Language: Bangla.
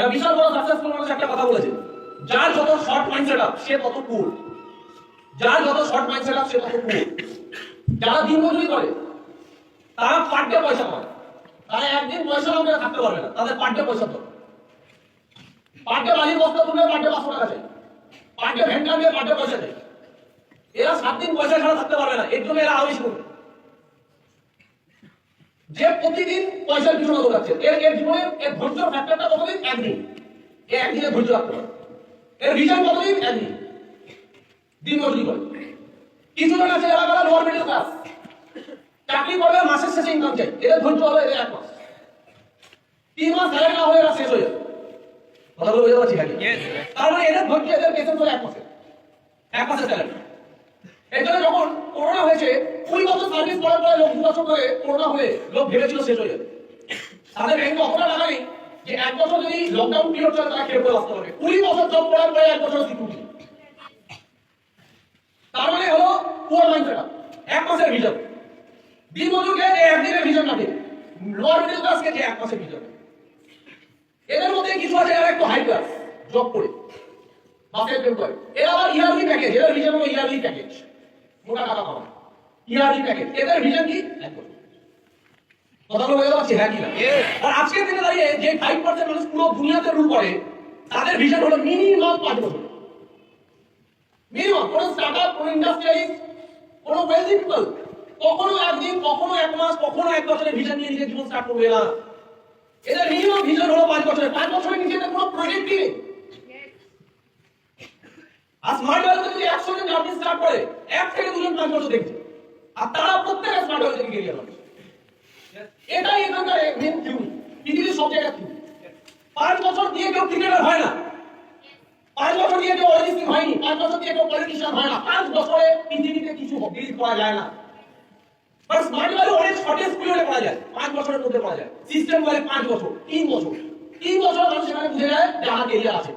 একটা বিশাল বড় সাকসেসফুল মানুষ একটা কথা বলেছে, যার যত শর্ট মাইন্ড সেটআপ সে তত কুল যার যত শর্ট মাইন্ড সেটআপ সে তত কুল যারা দিন মজুরি করে, তারা পার পয়সা পায়। তারা একদিন পয়সা না থাকতে পারবে না, তাদের পার পয়সা দরকার পার ডে বালির বস্তা তুলবে পার ডে পাঁচশো টাকা চাই। পার ডে ভ্যান টানবে পার পয়সা চাই। এরা সাত দিন পয়সা ছাড়া থাকতে পারবে না, এর জন্য এরা আবেশ করবে। যে প্রতিদিন পয়সার পিছনে দৌড়াচ্ছে এর এর জীবনে এর ধৈর্য ফ্যাক্টরটা কতদিন? একদিন। এ একদিনে ধৈর্য রাখতে পারে এর ভিশন কতদিন? একদিন। দিন মজুরি করে। কিছু জন আছে এরা বলা লোয়ার মিডল ক্লাস চাকরি করবে মাসের শেষে ইনকাম চাই। এদের ধৈর্য হবে এদের এক মাস। তিন মাস স্যালারি না হলে এরা শেষ হয়ে যাবে। কথা বলে বোঝা পারছি নাকি? তার মানে এদের ধৈর্য এদের পেছন চলে এক মাসে এক মাসের স্যালারি এর জন্য যখন করোনা হয়েছে, কুড়ি বছর সার্ভিস করার পরে লোক দু বছর ধরে করোনা হয়ে লোক ভেবেছিল শেষ হয়ে তাদের ব্যাংকে অতটা টাকা যে এক বছর যদি লকডাউন পিরিয়ড চলে, তারা খেয়ে পড়ে বাঁচতে কুড়ি বছর জব করার পরে এক বছর সিকিউরিটি তার মানে হলো পুয়ার মাইন্ড এক মাসের ভিজন দিনমজুরকে যে একদিনের ভিজন থাকে লোয়ার মিডল ক্লাসকে যে এক মাসের ভিজন এদের মধ্যে কিছু আছে যারা একটু হাই ক্লাস জব করে মাসের এরা আবার ইয়ারলি প্যাকেজ এদের ভিজন হলো ইয়ারলি প্যাকেজ মোটা টাকা পাওয়া ইয়ারলি প্যাকেজ এদের ভিজন কি? কথাগুলো বোঝা যাচ্ছে হ্যাঁ কি আর আজকের দিনে দাঁড়িয়ে যে ফাইভ পার্সেন্ট মানুষ পুরো দুনিয়াতে রুল করে তাদের ভিজন হলো মিনিমাম পাঁচ বছর। মিনিমাম কোন স্টার্টআপ কোন ইন্ডাস্ট্রিয়ালিস্ট কোন ওয়েলদি পিপল কখনো একদিন কখনো এক মাস কখনো এক বছরের ভিজন নিয়ে নিজের জীবন স্টার্ট করবে না। এদের মিনিমাম ভিজন হলো পাঁচ বছরের। পাঁচ বছরের নিচে কোনো প্রজেক্ট নেই? আর স্মার্ট একশো জন স্টার্ট করে, এক থেকে দুজন পাঁচ বছর দেখছে। আর তারা প্রত্যেকে স্মার্ট যাবে এটাই এখানকার মেন পৃথিবীর সব জায়গায় পাঁচ বছর দিয়ে কেউ ক্রিকেটার হয় না। পাঁচ বছর দিয়ে কেউ অরিজিৎ হয়নি, পাঁচ বছর দিয়ে কেউ পলিটিশিয়ান হয় না। পাঁচ বছরে পৃথিবীতে কিছু ডিল করা যায় না। বাট স্মার্ট ওয়ার্ল্ড অনেক শর্টেজ পিরিয়ডে করা যায়। পাঁচ বছরের মধ্যে করা যায়। সিস্টেম বলে পাঁচ বছর, তিন বছর। তিন বছর মানুষ সেখানে বুঝে যায় যে আমার কেরিয়ার আছে।